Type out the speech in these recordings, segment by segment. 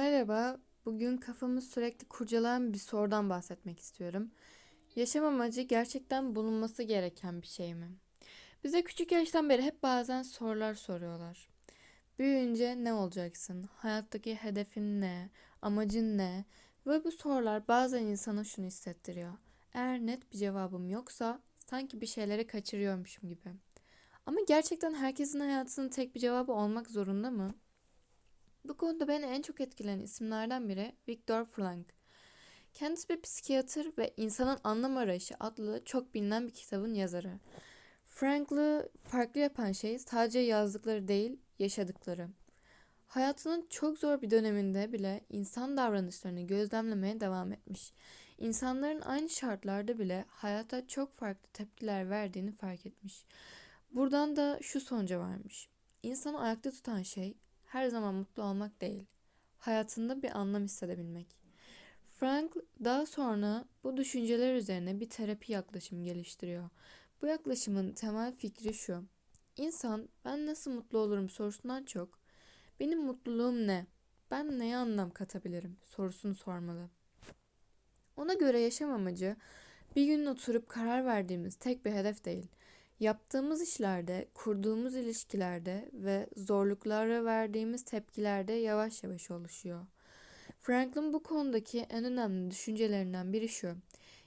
Merhaba, bugün kafamı sürekli kurcalayan bir sorudan bahsetmek istiyorum. Yaşam amacı gerçekten bulunması gereken bir şey mi? Bize küçük yaştan beri hep bazen sorular soruyorlar. Büyüyünce ne olacaksın? Hayattaki hedefin ne? Amacın ne? Ve bu sorular bazen insana şunu hissettiriyor. Eğer net bir cevabım yoksa sanki bir şeyleri kaçırıyormuşum gibi. Ama gerçekten herkesin hayatının tek bir cevabı olmak zorunda mı? Bu konuda beni en çok etkileyen isimlerden biri Viktor Frankl. Kendisi bir psikiyatr ve İnsanın Anlam Arayışı adlı çok bilinen bir kitabın yazarı. Frankl'ı farklı yapan şey sadece yazdıkları değil, yaşadıkları. Hayatının çok zor bir döneminde bile insan davranışlarını gözlemlemeye devam etmiş. İnsanların aynı şartlarda bile hayata çok farklı tepkiler verdiğini fark etmiş. Buradan da şu sonuca varmış. İnsanı ayakta tutan şey her zaman mutlu olmak değil, hayatında bir anlam hissedebilmek. Frank daha sonra bu düşünceler üzerine bir terapi yaklaşımı geliştiriyor. Bu yaklaşımın temel fikri şu. İnsan ben nasıl mutlu olurum sorusundan çok benim mutluluğum ne? Ben neye anlam katabilirim sorusunu sormalı. Ona göre yaşam amacı bir gün oturup karar verdiğimiz tek bir hedef değil. Yaptığımız işlerde, kurduğumuz ilişkilerde ve zorluklara verdiğimiz tepkilerde yavaş yavaş oluşuyor. Franklin bu konudaki en önemli düşüncelerinden biri şu.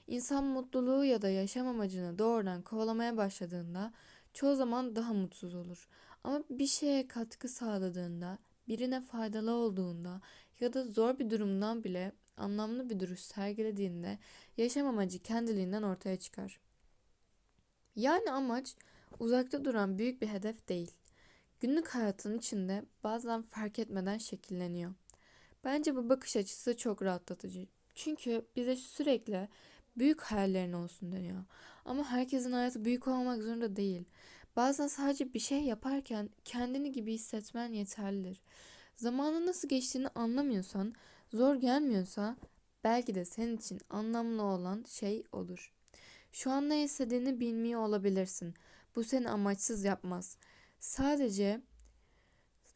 İnsan mutluluğu ya da yaşam amacını doğrudan kovalamaya başladığında çoğu zaman daha mutsuz olur. Ama bir şeye katkı sağladığında, birine faydalı olduğunda ya da zor bir durumdan bile anlamlı bir duruş sergilediğinde yaşam amacı kendiliğinden ortaya çıkar. Yani amaç uzakta duran büyük bir hedef değil. Günlük hayatın içinde bazen fark etmeden şekilleniyor. Bence bu bakış açısı çok rahatlatıcı. Çünkü bize sürekli büyük hayallerin olsun deniyor. Ama herkesin hayatı büyük olmak zorunda değil. Bazen sadece bir şey yaparken kendini gibi hissetmen yeterlidir. Zamanın nasıl geçtiğini anlamıyorsan, zor gelmiyorsa belki de senin için anlamlı olan şey olur. Şu an ne istediğini bilmiyor olabilirsin. Bu seni amaçsız yapmaz. Sadece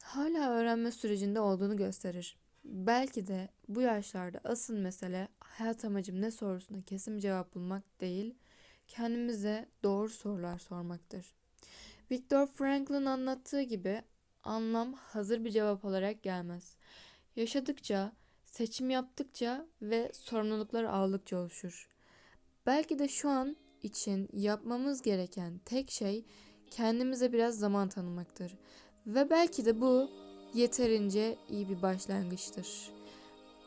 hala öğrenme sürecinde olduğunu gösterir. Belki de bu yaşlarda asıl mesele hayat amacım ne sorusuna kesin cevap bulmak değil, kendimize doğru sorular sormaktır. Viktor Frankl'ın anlattığı gibi anlam hazır bir cevap olarak gelmez. Yaşadıkça, seçim yaptıkça ve sorumluluklar aldıkça oluşur. Belki de şu an için yapmamız gereken tek şey kendimize biraz zaman tanımaktır. Ve belki de bu yeterince iyi bir başlangıçtır.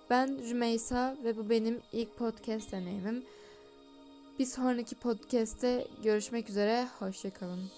Ben Rümeysa ve bu benim ilk podcast deneyimim. Bir sonraki podcast'te görüşmek üzere. Hoşçakalın.